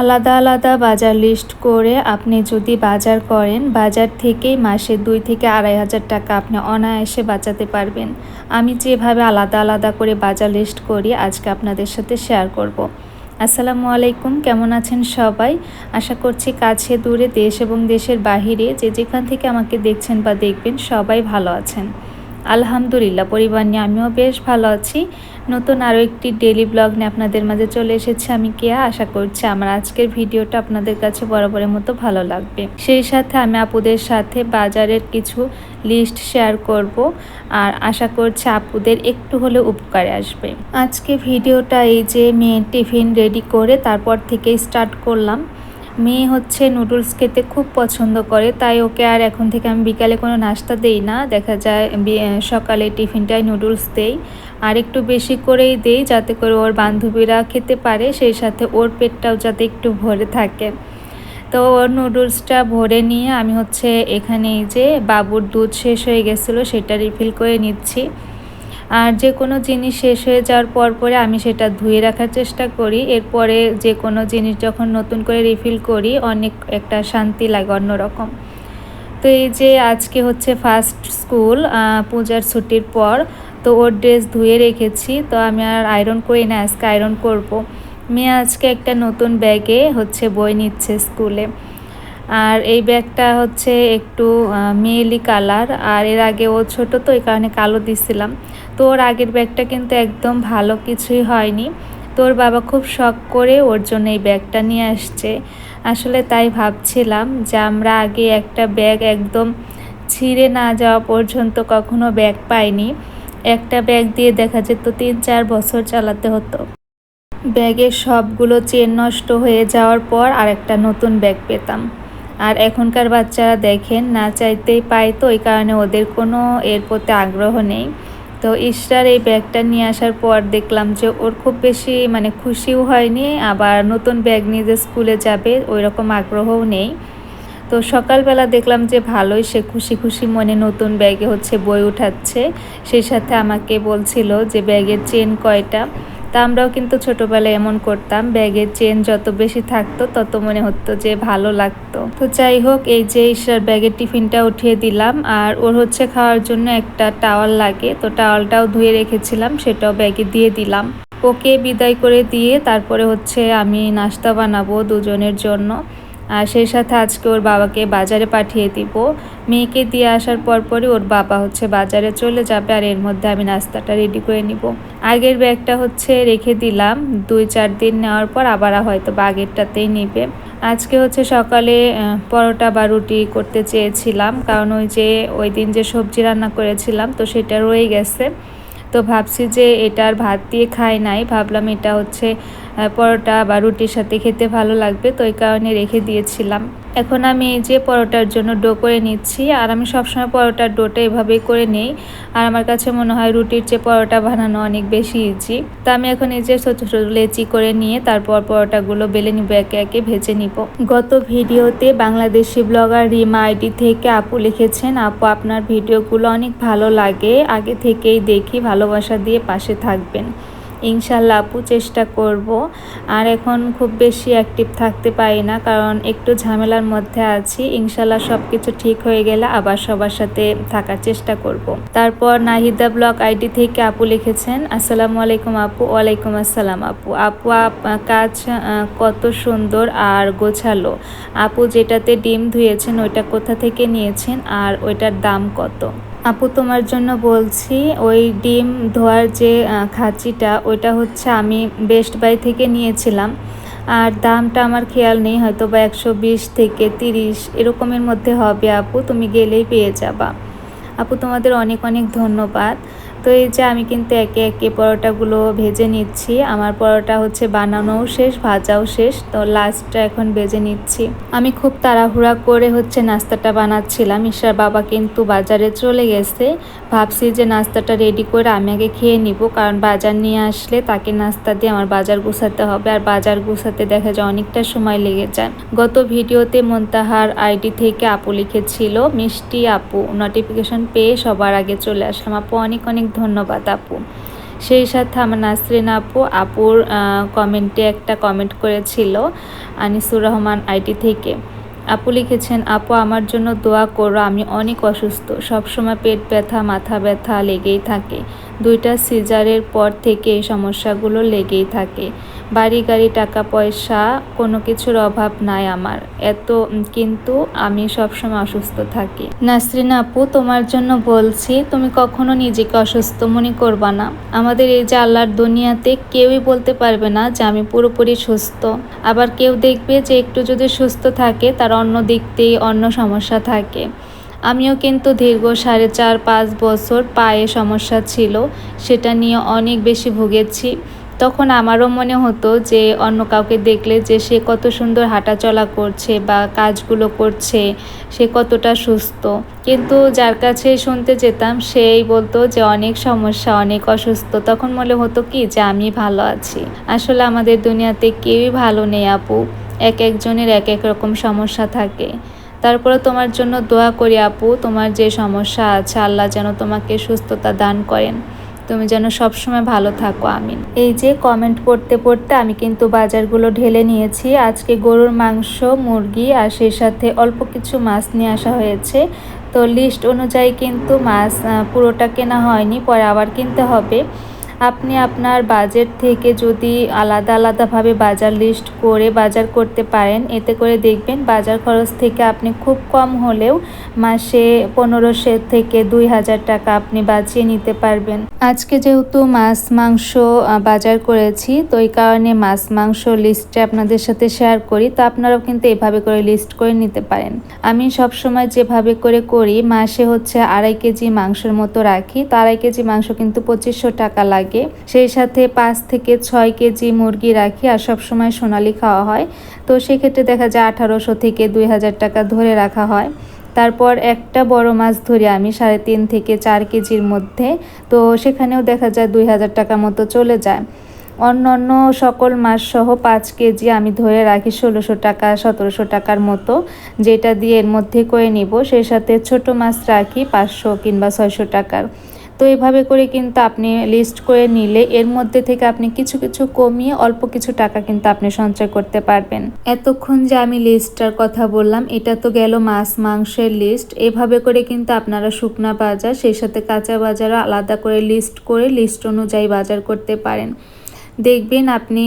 আলাদা আলাদা বাজার লিস্ট করে আপনি যদি বাজার করেন, বাজার থেকেই মাসে দুই থেকে আড়াই হাজার টাকা আপনি অনায়াসে বাঁচাতে পারবেন। আমি যেভাবে আলাদা আলাদা করে বাজার লিস্ট করি, আজকে আপনাদের সাথে শেয়ার করব। আসসালামু আলাইকুম, কেমন আছেন সবাই? আশা করছি কাছে দূরে দেশ এবং দেশের বাহিরে যে যেখান থেকে আমাকে দেখছেন বা দেখবেন সবাই ভালো আছেন। আলহামদুলিল্লাহ, পরিবার নিয়ে আমিও বেশ ভালো আছি। নতুন আরও একটি ডেলি ব্লগ নিয়ে আপনাদের মাঝে চলে এসেছি আমি কেয়া। আশা করছি আমার আজকের ভিডিওটা আপনাদের কাছে বরাবরের মতো ভালো লাগবে। সেই সাথে আমি আপুদের সাথে বাজারের কিছু লিস্ট শেয়ার করব আর আশা করছি আপুদের একটু হলে উপকারে আসবে। আজকে ভিডিওটা এই যে মেয়ে টিফিন রেডি করে তারপর থেকে স্টার্ট করলাম। মেয়ে হচ্ছে নুডলস খেতে খুব পছন্দ করে, তাই ওকে আর এখন থেকে আমি বিকালে কোনো নাস্তা দেই না। দেখা যায় সকালে টিফিনটাই নুডলস দেই। আর একটু বেশি করেই দেই যাতে করে ওর বান্ধবীরা খেতে পারে, সেই সাথে ওর পেটটাও যাতে একটু ভরে থাকে। তো ওর নুডলসটা ভরে নিয়ে আমি হচ্ছে এখানে যে বাবুর দুধ শেষ হয়ে গেছিল, সেটা রিফিল করে নিচ্ছি। আর যে কোনো জিনিস শেষ হয়ে যাওয়ার পর পরে আমি সেটা ধুয়ে রাখার চেষ্টা করি। এরপরে যে কোনো জিনিস যখন নতুন করে রিফিল করি, অনেক একটা শান্তি লাগে অন্যরকম। তো এই যে আজকে হচ্ছে ফার্স্ট স্কুল পূজার ছুটির পর, তো ওর ড্রেস ধুয়ে রেখেছি। তো আমি আর আয়রন করি না, আজকে আয়রন করব। মেয়ে আজকে একটা নতুন ব্যাগে হচ্ছে বই নিচ্ছে স্কুলে আর এই ব্যাগটা হচ্ছে একটু মেয়েলি কালার, আর এর আগে ও ছোট তো, এই কারণে কালো দিছিলাম। তো ওর আগের ব্যাগটা কিন্তু একদম ভালো কিছুই হয়নি। তোর বাবা খুব শখ করে ওর জন্য এই ব্যাগটা নিয়ে আসছে। আসলে তাই ভাবছিলাম যে আমরা আগে একটা ব্যাগ একদম ছিঁড়ে না যাওয়া পর্যন্ত কখনো ব্যাগ পাইনি। একটা ব্যাগ দিয়ে দেখা যেত তিন চার বছর চালাতে হতো। ব্যাগের সবগুলো চেন নষ্ট হয়ে যাওয়ার পর আর একটা নতুন ব্যাগ পেতাম। আর এখনকার বাচ্চারা দেখেন, না চাইতেই পায় তো ওই কারণে ওদের কোনো এর প্রতি আগ্রহ নেই। তো ইশরার এই ব্যাগটা নিয়ে আসার পর দেখলাম যে ওর খুব বেশি মানে খুশিও হয়নি, আবার নতুন ব্যাগ নিয়ে যে স্কুলে যাবে ওই রকম আগ্রহও নেই। তো সকালবেলা দেখলাম যে ভালোই সে খুশি খুশি মনে নতুন ব্যাগে হচ্ছে বই উঠাচ্ছে। সেই সাথে আমাকে বলছিল যে ব্যাগের চেন কয়টা? তা আমরাও কিন্তু ছোটোবেলায় এমন করতাম ব্যাগের চেন যত বেশি থাকতো তত মনে হতো যে ভালো লাগতো। তো যাই হোক, এই যে ঈশ্বর ব্যাগের টিফিনটা উঠিয়ে দিলাম, আর ওর হচ্ছে খাওয়ার জন্য একটা টাওয়াল লাগে, তো টাওয়ালটাও ধুয়ে রেখেছিলাম, সেটাও ব্যাগে দিয়ে দিলাম। ওকে বিদায় করে দিয়ে তারপরে হচ্ছে আমি নাস্তা বানাবো দুজনের জন্য, আর সেই সাথে আজকে ওর বাবাকে বাজারে পাঠিয়ে দিব। মেয়েকে দিয়ে আসার পর পরই ওর বাবা হচ্ছে বাজারে চলে যাবে আর এর মধ্যে আমি নাস্তাটা রেডি করে নিব। আগের ব্যাগটা হচ্ছে রেখে দিলাম। দুই, চার দিন নেওয়ার পর আবার হয়তো বাগেরটাতেই নিবে। আজকে হচ্ছে সকালে পরোটা বা রুটি করতে চেয়েছিলাম। কারণ ওই যে, ওই দিন যে সবজি রান্না করেছিলাম, তো সেটা রয়ে গেছে। তো ভাবছি যে এটার ভাত দিয়ে খাই নাই। ভাবলাম এটা হচ্ছে পরোটা বা রুটির সাথে খেতে ভালো লাগবে, তো ওই কারণে রেখে দিয়েছিলাম। এখন আমি এই যে পরোটার জন্য ডো করে নিচ্ছি, আর আমি সবসময় পরোটার ডোটা এভাবেই করে নেই। আর আমার কাছে মনে হয় রুটির চেয়ে পরোটা বানানো অনেক বেশি ইজি তা আমি এখন এই যে ছোটো ছোটো লেচি করে নিয়ে তারপর পরোটাগুলো বেলে নিব, একে একে ভেজে নিব। গত ভিডিওতে বাংলাদেশি ব্লগার রিমা আইডি থেকে আপু লিখেছেন, আপু, আপনার ভিডিওগুলো অনেক ভালো লাগে, আগে থেকেই দেখি, ভালোবাসা দিয়ে পাশে থাকবেন। ইনশাল্লাহ আপু চেষ্টা করব। আর এখন খুব বেশি অ্যাক্টিভ থাকতে পারি না, কারণ একটু ঝামেলার মধ্যে আছি। ইনশাল্লাহ সব কিছু ঠিক হয়ে গেলে আবার সবার সাথে থাকার চেষ্টা করব। তারপর নাহিদা ব্লগ আইডি থেকে আপু লিখেছেন, আসসালামু আলাইকুম আপু, ওয়ালাইকুম আসসালাম আপু। আপু কাজ কত সুন্দর আর গোছালো। আপু যেটাতে ডিম ধুয়েছেন ওইটা কোথা থেকে নিয়েছেন আর ওইটার দাম কত? আপু, তোমার জন্য বলছি, ওই ডিম ধোয়ার যে খাঁচিটা, ওইটা হচ্ছে আমি বেস্ট বাই থেকে নিয়েছিলাম। আর দামটা আমার খেয়াল নেই হয়তো বা একশো বিশ থেকে তিরিশ, এরকমের মধ্যে হবে আপু, তুমি গেলেই পেয়ে যাবা। আপু, তোমাদের অনেক অনেক ধন্যবাদ। তো এই যে আমি কিন্তু একে একে পরোটাগুলো ভেজে নিচ্ছি। আমার পরোটা হচ্ছে বানানোও শেষ, ভাজাও শেষ। তো লাস্টটা এখন ভেজে নিচ্ছি। আমি খুব তাড়াহুড়া করে হচ্ছে নাস্তাটা বানাচ্ছিলাম। ঈশার বাবা কিন্তু বাজারে চলে গেছে। ভাবছি যে নাস্তাটা রেডি করে আমি আগে খেয়ে নিব। কারণ বাজার নিয়ে আসলে তাকে নাস্তা দিয়ে আমার বাজার গুছাতে হবে। আর বাজার গুছাতে দেখা যায় অনেকটা সময় লেগে যায়। গত ভিডিওতে মন্তাহার আইডি থেকে আপু লিখেছিল, মিষ্টি আপু নোটিফিকেশন পেয়ে সবার আগে চলে আসলাম। আপু অনেক অনেক ধন্যবাদ, আপু। সেই সাথে আমার নাসরিন আপু, আপুর কমেন্টে একটা কমেন্ট করেছিল আনিসুর রহমান আইটি থেকে। আপু লিখেছেন, আপু, আমার জন্য দোয়া করো, আমি অনেক অসুস্থ। সবসময় পেট ব্যথা, মাথা ব্যথা লেগেই থাকে। দুইটা সিজারের পর থেকে এই সমস্যাগুলো লেগেই থাকে। বাড়ি গাড়ি, টাকা পয়সা, কোনো কিছুর অভাব নাই আমার। এত, কিন্তু আমি সবসময় অসুস্থ থাকি। নাসরিন আপু, তোমার জন্য বলছি, তুমি কখনো নিজেকে অসুস্থ মনে করবা না। আমাদের এই যে আল্লাহর দুনিয়াতে কেউই বলতে পারবে না যে আমি পুরোপুরি সুস্থ। আবার কেউ দেখবে যে একটু যদি সুস্থ থাকে, তার অন্য দিক দিয়ে অন্য সমস্যা থাকে। আমিও কিন্তু দীর্ঘ সাড়ে চার, পাঁচ বছর পায়ে সমস্যা ছিল, সেটা নিয়ে অনেক বেশি ভুগেছি। তখন আমারও মনে হতো যে অন্য কাউকে দেখলে যে সে কত সুন্দর হাঁটাচলা করছে বা কাজগুলো করছে, সে কতটা সুস্থ। কিন্তু যার কাছে শুনতে যেতাম, সেই বলতো যে অনেক সমস্যা, অনেক অসুস্থ। তখন মনে হতো কি যে আমি ভালো আছি। আসলে আমাদের দুনিয়াতে কেউই ভালো নেই আপু। এক একজনের এক এক রকম সমস্যা থাকে। তারপরে তোমার জন্য দোয়া করি আপু, তোমার যে সমস্যা আছে, আল্লাহ যেন তোমাকে সুস্থতা দান করেন। তুমি যেন সবসময় ভালো থাকো, আমিন। এই যে কমেন্ট পড়তে পড়তে আমি কিন্তু বাজারগুলো ঢেলে নিয়েছি। আজকে গরুর মাংস, মুরগি আর সেই সাথে অল্প কিছু মাছ নিয়ে আসা হয়েছে। তো লিস্ট অনুযায়ী কিন্তু মাছ পুরোটা কেনা হয়নি, পরে আবার কিনতে হবে। আপনি আপনার বাজেট থেকে যদি আলাদা আলাদাভাবে বাজার লিস্ট করে বাজার করতে পারেন, এতে করে দেখবেন বাজার খরচ থেকে আপনি খুব কম হলেও মাসে পনেরোশো থেকে দুই হাজার টাকা আপনি বাঁচিয়ে নিতে পারবেন। আজকে যেহেতু মাছ, মাংস বাজার করেছি, তো এই কারণে মাছ, মাংস লিস্টে আপনাদের সাথে শেয়ার করি, তো আপনারাও কিন্তু এভাবে করে লিস্ট করে নিতে পারেন। আমি সব সময় যেভাবে করে করি, মাসে হচ্ছে আড়াই কেজি মাংসের মতো রাখি, তো আড়াই কেজি মাংস কিন্তু পঁচিশশো টাকা লাগে। থাকে। সেই সাথে পাঁচ থেকে ছয় কেজি মুরগি রাখি আর সবসময় সোনালি খাওয়া হয়। তো সেক্ষেত্রে দেখা যায় আঠারোশো থেকে দুই হাজার টাকা ধরে রাখা হয়। তারপর একটা বড় মাছ ধরি আমি, সাড়ে তিন থেকে চার কেজির মধ্যে। তো সেখানেও দেখা যায় দুই হাজার টাকা মতো চলে যায়। অন্য অন্য সকল মাছ সহ পাঁচ কেজি আমি ধরে রাখি ষোলোশো টাকা, সতেরোশো টাকার মতো। যেটা দিয়ে এর মধ্যে করে নিব। সেই সাথে ছোট মাছ রাখি পাঁচশো কিংবা ছয়শো টাকার। তো এভাবে করে কিন্তু আপনি লিস্ট করে নিলে এর মধ্যে থেকে আপনি কিছু কিছু কমিয়ে অল্প কিছু টাকা কিন্তু আপনি সঞ্চয় করতে পারবেন। এতক্ষণ যে আমি লিস্টটার কথা বললাম, এটা তো গেল মাছ মাংসের লিস্ট এভাবে করে কিন্তু আপনারা শুকনা বাজার, সেই সাথে কাঁচা বাজারও আলাদা করে লিস্ট করে লিস্ট অনুযায়ী বাজার করতে পারেন। দেখবেন আপনি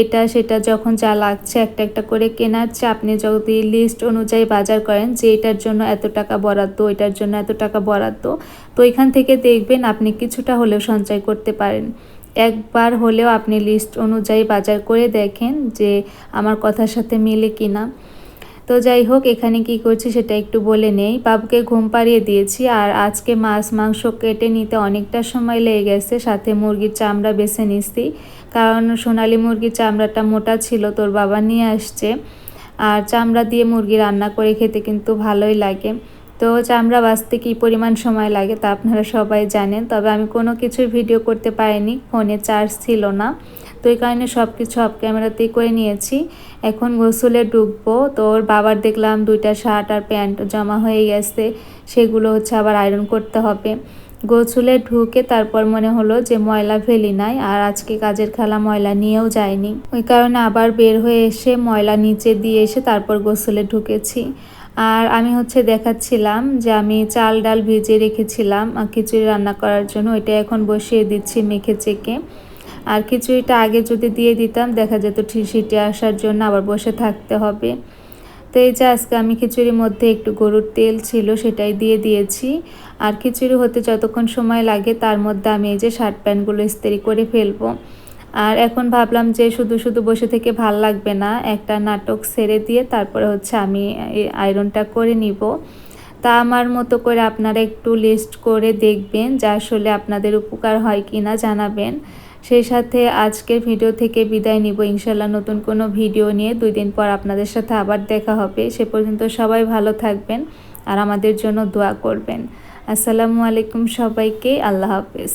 এটা সেটা যখন যা লাগছে একটা একটা করে কেনার চেয়ে আপনি যদি লিস্ট অনুযায়ী বাজার করেন যে এটার জন্য এত টাকা বরাদ্দ, এটার জন্য এত টাকা বরাদ্দ, তো এখান থেকে দেখবেন আপনি কিছুটা হলেও সঞ্চয় করতে পারেন। একবার হলেও আপনি লিস্ট অনুযায়ী বাজার করে দেখেন যে আমার কথার সাথে মিলে কিনা। তো যাই হোক, এখানে কি করছি সেটা একটু বলে নেই। বাবুকে ঘুম পাড়িয়ে দিয়েছি আর আজকে মাছ মাংস কেটে নিতে অনেকটা সময় লেগে গেছে। সাথে মুরগির চামড়া বেছে নিচ্ছি কারণ সোনালি মুরগির চামড়াটা মোটা ছিল, তোর বাবা নিয়ে আসছে। আর চামড়া দিয়ে মুরগি রান্না করে খেতে কিন্তু ভালোই লাগে। তো চামড়া বাঁচতে কী পরিমাণ সময় লাগে তা আপনারা সবাই জানেন, তবে আমি কোনো কিছুর ভিডিও করতে পারিনি, ফোনে চার্জ ছিল না। তো এই কারণে সব কিছু অফ ক্যামেরাতেই করে নিয়েছি। এখন গোসলে ঢুকবো তো ওর বাবার দেখলাম দুইটা শার্ট আর প্যান্ট জমা হয়ে গেছে, সেগুলো হচ্ছে আবার আয়রন করতে হবে। গোসলে ঢুকে তারপর মনে হলো যে ময়লা ফেলি নাই, আর আজকে কাজের খেলা ময়লা নিয়েও যায়নি। ওই কারণে আবার বের হয়ে এসে ময়লা নিচে দিয়ে এসে তারপর গোসলে ঢুকেছি। আর আমি হচ্ছে দেখাচ্ছিলাম যে আমি চাল ডাল ভিজে রেখেছিলাম খিচুড়ি রান্না করার জন্য, ওইটা এখন বসিয়ে দিচ্ছি মেখে চেকে আর খিচুড়িটা আগে যদি দিয়ে দিতাম, দেখা যেত সিটে আসার জন্য আবার বসে থাকতে হবে। তো এই যে আজকে আমি খিচুড়ির মধ্যে একটু গরুর তেল ছিল সেটাই দিয়ে দিয়েছি। আর খিচুড়ি হতে যতক্ষণ সময় লাগে, তার মধ্যে আমি এই যে শার্ট প্যান্টগুলো ইস্ত্রি করে ফেলব। আর এখন ভাবলাম যে শুধু শুধু বসে থেকে ভালো লাগবে না, একটা নাটক সেরে দিয়ে তারপরে হচ্ছে আমি আয়রনটা করে নিব। তা আমার মতো করে আপনারা একটু লিস্ট করে দেখবেন যা আসলে আপনাদের উপকার হয় কি না জানাবেন। সেই সাথে আজকের ভিডিও থেকে বিদায় নিব। ইনশাল্লাহ নতুন কোনো ভিডিও নিয়ে দুই দিন পর আপনাদের সাথে আবার দেখা হবে। সে পর্যন্ত সবাই ভালো থাকবেন আর আমাদের জন্য দোয়া করবেন। আসসালামু আলাইকুম সবাইকে। আল্লাহ হাফেজ।